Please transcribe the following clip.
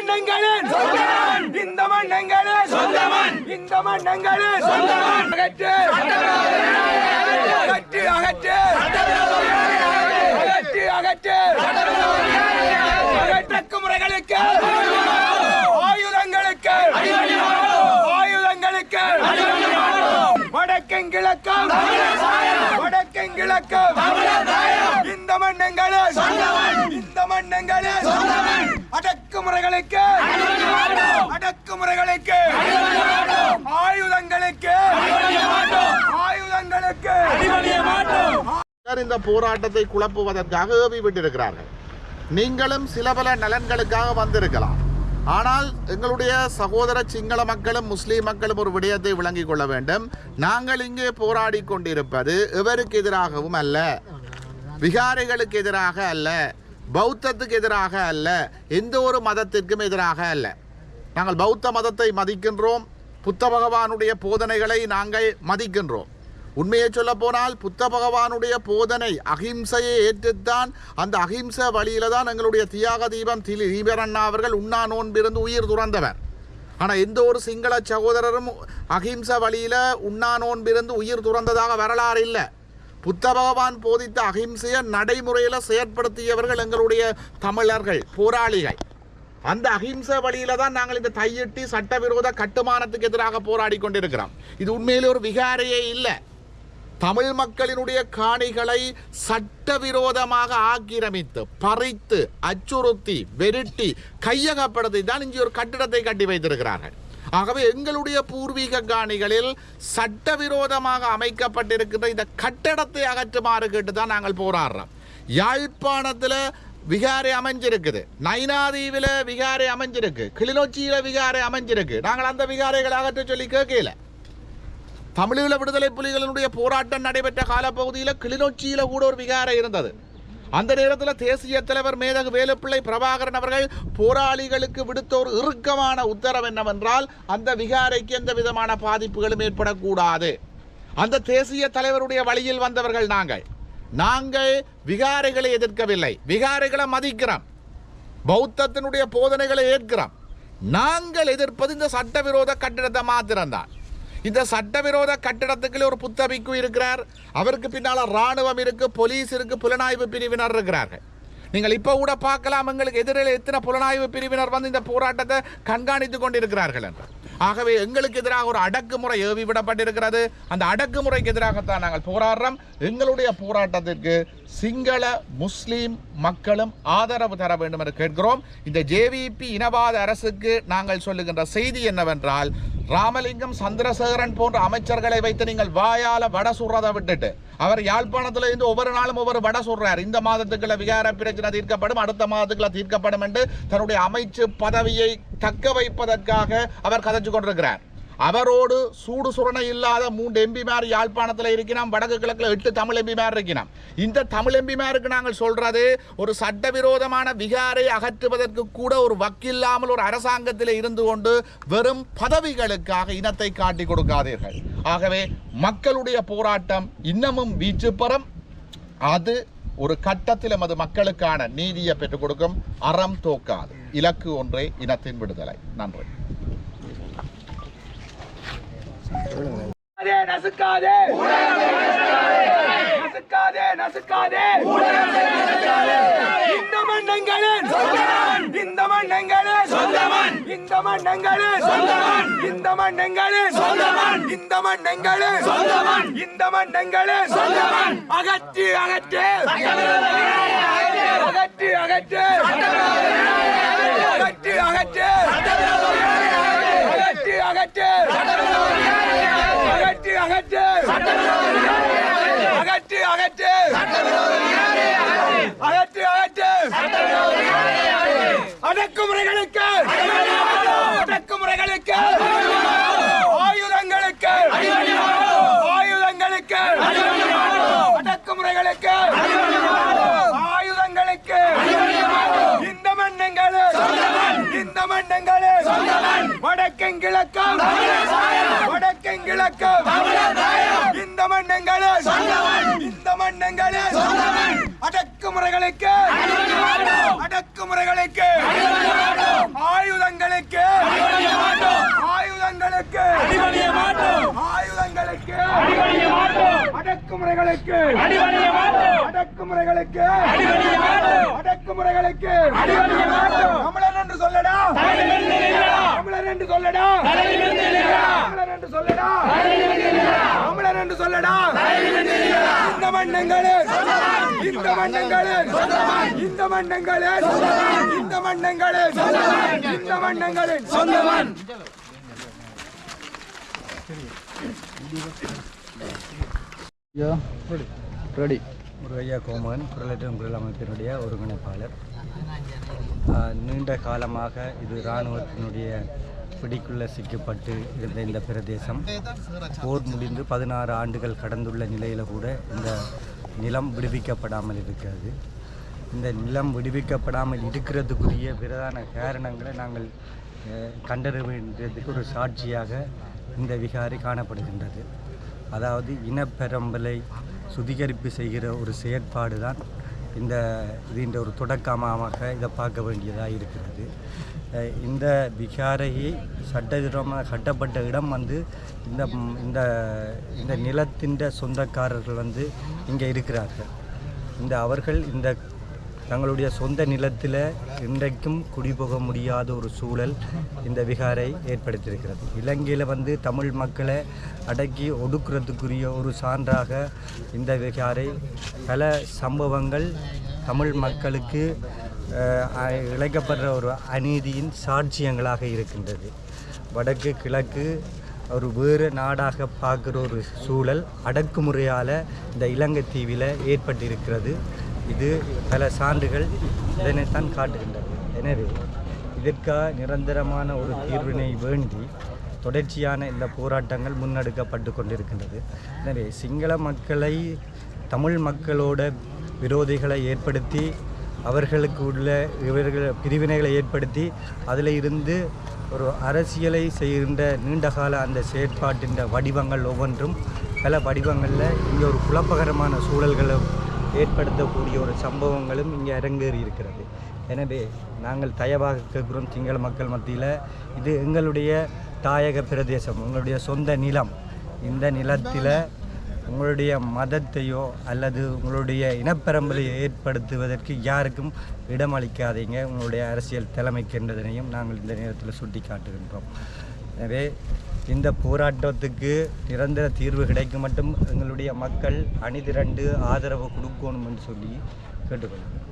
மண்ணங்களின் இந்த மண்ணங்களின் இந்த மண்ணங்களின் அகற்று. அகற்று அகற்று. அகற்று அகற்று. அகற்றக்கு முறைகளுக்கு. ஆயுதங்களுக்கு. ஆயுதங்களுக்கு. வடக்கெங் கிழக்கம் வடக்கெங் கிழக்கம் இந்த மண்ணங்களில் இந்த அடக்குமுறைகளுக்கு அடக்குமுறைகளுக்கு ஆயுதங்களுக்கு ஆயுதங்களுக்கு. இந்த போராட்டத்தை குழப்புவதற்காக ஏவி விட்டிருக்கிறார்கள் நீங்களும் சில பல நலன்களுக்காக வந்திருக்கலாம். ஆனால் எங்களுடைய சகோதர சிங்கள மக்களும் முஸ்லீம் மக்களும் ஒரு விடயத்தை விளங்கிக் கொள்ள வேண்டும். நாங்கள் இங்கே போராடி கொண்டிருப்பது எவருக்கு எதிராகவும் அல்ல. விகாரிகளுக்கு எதிராக அல்ல. பௌத்தத்துக்கு எதிராக அல்ல எந்த ஒரு மதத்திற்கும் எதிராக அல்ல. நாங்கள் பௌத்த மதத்தை மதிக்கின்றோம் புத்த பகவானுடைய போதனைகளை நாங்கள் மதிக்கின்றோம். உண்மையை சொல்ல போனால் புத்த பகவானுடைய போதனை அகிம்சையை ஏற்றுத்தான் அந்த அகிம்சை வழியில தான் எங்களுடைய தியாக தீபம் திலி தீபரண்ணா அவர்கள் உண்ணா நோன்பிருந்து உயிர் துறந்தவர். ஆனால் எந்த ஒரு சிங்கள சகோதரரும் அகிம்சை வழியில் உண்ணா நோன்பிருந்து உயிர் துறந்ததாக வரலாறு இல்லை. புத்த பகவான் போதித்த அகிம்சையை நடைமுறையில் செயற்படுத்தியவர்கள் எங்களுடைய தமிழர்கள் போராளிகள். அந்த அகிம்சை வழியில தான் நாங்கள் இந்த தையிட்டி சட்டவிரோத கட்டுமானத்துக்கு எதிராக போராடி கொண்டிருக்கிறோம். இது உண்மையிலே ஒரு விகாரையே இல்லை. தமிழ் மக்களினுடைய காணிகளை சட்டவிரோதமாக ஆக்கிரமித்து பறித்து அச்சுறுத்தி வெருட்டி கையகப்படுத்தி தான் இங்கே ஒரு கட்டிடத்தை கட்டி வைத்திருக்கிறார்கள். ஆகவே எங்களுடைய பூர்வீக காணிகளில் சட்டவிரோதமாக அமைக்கப்பட்டிருக்கிற இந்த கட்டடத்தை அகற்றுமாறு கேட்டு தான் நாங்கள் போராடுறோம். யாழ்ப்பாணத்தில் விகாரை அமைஞ்சிருக்குது. நைனாதீவில் விகாரை அமைஞ்சிருக்கு. கிளிநொச்சியில் விகாரை அமைஞ்சிருக்கு. நாங்கள் அந்த விகாரைகளை அகற்ற சொல்லி கேட்கல. தமிழீழ விடுதலை புலிகளினுடைய போராட்டம் நடைபெற்ற காலப்பகுதியில் கிளிநொச்சியில் கூட ஒரு விகாரை இருந்தது. அந்த நேரத்தில் தேசிய தலைவர் மேதகு வேலுப்பிள்ளை பிரபாகரன் அவர்கள் போராளிகளுக்கு விடுத்த ஒரு இறுக்கமான உத்தரவு என்னவென்றால் அந்த விகாரைக்கு எந்த விதமான பாதிப்புகளும் ஏற்படக்கூடாது. அந்த தேசிய தலைவருடைய வழியில் வந்தவர்கள் நாங்கள். நாங்கள் விகாரைகளை எதிர்க்கவில்லை. விகாரைகளை மதிக்கிறோம். பௌத்தத்தினுடைய போதனைகளை ஏற்கிறோம். நாங்கள் எதிர்ப்பது இந்த சட்டவிரோத கட்டிடத்தை மாத்திரம்தான். இந்த சட்டவிரோத கட்டிடத்துக்குள்ளே ஒரு புத்தபிக்கு இருக்கிறார். அவருக்கு பின்னால் ராணுவம் இருக்கு போலீஸ் இருக்கு புலனாய்வு பிரிவினர் இருக்கிறார்கள். நீங்கள் இப்போ கூட பார்க்கலாம் எங்களுக்கு எதிரில் எத்தனை புலனாய்வு பிரிவினர் வந்து இந்த போராட்டத்தை கண்காணித்து கொண்டிருக்கிறார்கள் என்று. ஆகவே எங்களுக்கு எதிராக ஒரு அடக்குமுறை ஏவி விடப்பட்டிருக்கிறது. அந்த அடக்குமுறைக்கு எதிராகத்தான் நாங்கள் போராடுறோம். எங்களுடைய போராட்டத்திற்கு சிங்கள முஸ்லீம் மக்களும் ஆதரவு தர வேண்டும் என்று கேட்கிறோம். இந்த ஜேவிபி இனவாத அரசுக்கு நாங்கள் சொல்லுகின்ற செய்தி என்னவென்றால் ராமலிங்கம் சந்திரசேகரன் போன்ற அமைச்சர்களை வைத்து நீங்கள் வாயால வட சுடுறதை விட்டுட்டு அவர் யாழ்ப்பாணத்துல இருந்து ஒவ்வொரு நாளும் ஒவ்வொரு வட சுடுறார். இந்த மாதத்துக்குள்ள விகார பிரச்சனை தீர்க்கப்படும் அடுத்த மாதத்துக்குள்ள தீர்க்கப்படும் என்று தன்னுடைய அமைச்சு பதவியை தக்க வைப்பதற்காக அவர் கதைச்சு கொண்டிருக்கிறார். அவரோடு சூடு சுரணை இல்லாத மூன்று எம்பிமார் யாழ்ப்பாணத்தில் இருக்கிறோம் வடக்கு கிழக்கில் எட்டு தமிழ் எம்பிமார் இருக்கிறோம் இந்த தமிழ் எம்பிமாருக்கு நாங்கள் சொல்றது ஒரு சட்டவிரோதமான விகாரை அகற்றுவதற்கு கூட ஒரு வக்கில்லாமல் ஒரு அரசாங்கத்தில் இருந்து கொண்டு வெறும் பதவிகளுக்காக இனத்தை காட்டி கொடுக்காதீர்கள். ஆகவே மக்களுடைய போராட்டம் இன்னமும் வீச்சு பெறும் அது ஒரு கட்டத்தில் எமது மக்களுக்கான நீதியை பெற்றுக் கொடுக்கும். அறம் தோக்காது. இலக்கு ஒன்றே இனத்தின் விடுதலை. நன்றி. நசுக்காதே நசுக்காதே. நசுக்காதே இந்த மண்ணங்களே இந்த மண்ணங்களே சொந்தமன் இந்த மண்ணங்களே சொந்தமன் இந்த மண்ணங்களே சொந்தமன் இந்த மண்ணங்களே சொந்தமன் இந்த மண்ணங்களே சொந்தமன் அகற்றி அகற்று. அகற்றி அகற்று. அகற்று அகற்று. அடக்குமுறைகளுக்கு. அடக்குமுறைகளுக்கு. ஆயுதங்களுக்கு. ஆயுதங்களுக்கு. அடக்குமுறைகளுக்கு. ஆயுதங்களுக்கு. இந்த மண்ணங்களே. இந்த மண்ணங்களே. வடக்கன் கிழக்கம். வடக்கன் கிழக்கம். இந்த மண்ணங்களே. எண்ணங்களில் அடக்குமுறைகளுக்கு. அடக்குமுறைகளுக்கு. ஆயுதங்களுக்கு. ஆயுதங்களுக்கு. ஆயுதங்களுக்கு. அடக்குமுறைகளுக்கு. அடக்குமுறைகளுக்கு. அடக்குமுறைகளுக்கு. தமிழன் என்று சொல்லடா. தமிழன் என்று சொல்லடா. மண்ணங்களே இந்த மண்ணங்களே இந்த மண்ணங்களே இந்த மண்ணங்களே இந்த மண்ணங்களே சொந்தமன் ரெடி. முருகையா கோமகன் குரலற்ற குரல் அமைப்பினுடைய ஒருங்கிணைப்பாளர். நீண்ட காலமாக இது இராணுவத்தினுடைய பிடிக்குள்ள சிக்கப்பட்டு இருந்த இந்த பிரதேசம். போர் முடிந்து பதினாறு ஆண்டுகள் கடந்துள்ள நிலையில் கூட இந்த நிலம் விடுவிக்கப்படாமல் இருக்கிறது இந்த நிலம் விடுவிக்கப்படாமல் இருக்கிறதுக்குரிய பிரதான காரணங்களை நாங்கள் அஹ், கண்டறிய வேண்டியதுக்கு ஒரு சாட்சியாக இந்த விகாரி காணப்படுகின்றது. அதாவது இனப்பெரம்பலை சுதிகரிப்பு செய்கிற ஒரு செயற்பாடு தான் இந்த இதுன்ற ஒரு தொடக்கமாக இதை பார்க்க வேண்டியதாக இருக்கிறது. இந்த விகாரையை சட்டவிரோதமாக கட்டப்பட்ட இடம் வந்து இந்த இந்த இந்த நிலத்தின் சொந்தக்காரர்கள் வந்து இங்கே இருக்கிறார்கள். இந்த அவர்கள் இந்த தங்களுடைய சொந்த நிலத்தில் இன்றைக்கும் குடிபோக முடியாத ஒரு சூழல் இந்த விகாரை ஏற்படுத்தியிருக்கிறது. இலங்கையில் வந்து தமிழ் மக்களை அடக்கி ஒடுக்குறதுக்குரிய ஒரு சான்றாக இந்த விகாரை பல சம்பவங்கள் தமிழ் மக்களுக்கு இழைக்கப்படுற ஒரு அநீதியின் சாட்சியங்களாக இருக்கின்றது. வடக்கு கிழக்கு ஒரு வேறு நாடாக பார்க்குற ஒரு சூழல் அடக்குமுறையால் இந்த இலங்கை தீவில் ஏற்பட்டிருக்கிறது. இது பல சான்றுகள் இதனைத்தான் காட்டுகின்றது. எனவே இதற்காக நிரந்தரமான ஒரு தீர்வினை வேண்டி தொடர்ச்சியான இந்த போராட்டங்கள் முன்னெடுக்கப்பட்டு கொண்டிருக்கின்றது. எனவே சிங்கள மக்களை தமிழ் மக்களோட விரோதிகளை ஏற்படுத்தி அவர்களுக்கு உள்ள இவர்கள் பிரிவினைகளை ஏற்படுத்தி அதில் இருந்து ஒரு அரசியலை செய்கின்ற நீண்டகால அந்த செயற்பாட்டின் வடிவங்கள் ஒவ்வொன்றும் பல வடிவங்களில் இங்கே ஒரு குழப்பகரமான சூழல்களை ஏற்படுத்தக்கூடிய ஒரு சம்பவங்களும் இங்கே அரங்கேறி இருக்கிறது எனவே நாங்கள் தயவாக கேட்குறோம் சிங்கள மக்கள் மத்தியில் இது எங்களுடைய தாயக பிரதேசம் உங்களுடைய சொந்த நிலம். இந்த நிலத்தில் உங்களுடைய மதத்தையோ அல்லது உங்களுடைய இனப்பரம்பலையை ஏற்படுத்துவதற்கு யாருக்கும் இடமளிக்காதீங்க. உங்களுடைய அரசியல் தலைமைக்கின்றதனையும் நாங்கள் இந்த நேரத்தில் சுட்டி காட்டுகின்றோம் எனவே இந்த போராட்டத்துக்கு நிரந்தர தீர்வு கிடைக்கும் மட்டும் எங்களுடைய மக்கள் அணிதிரண்டு ஆதரவு கொடுக்கணும்னு சொல்லி கேட்டுக்கொள்கிறோம்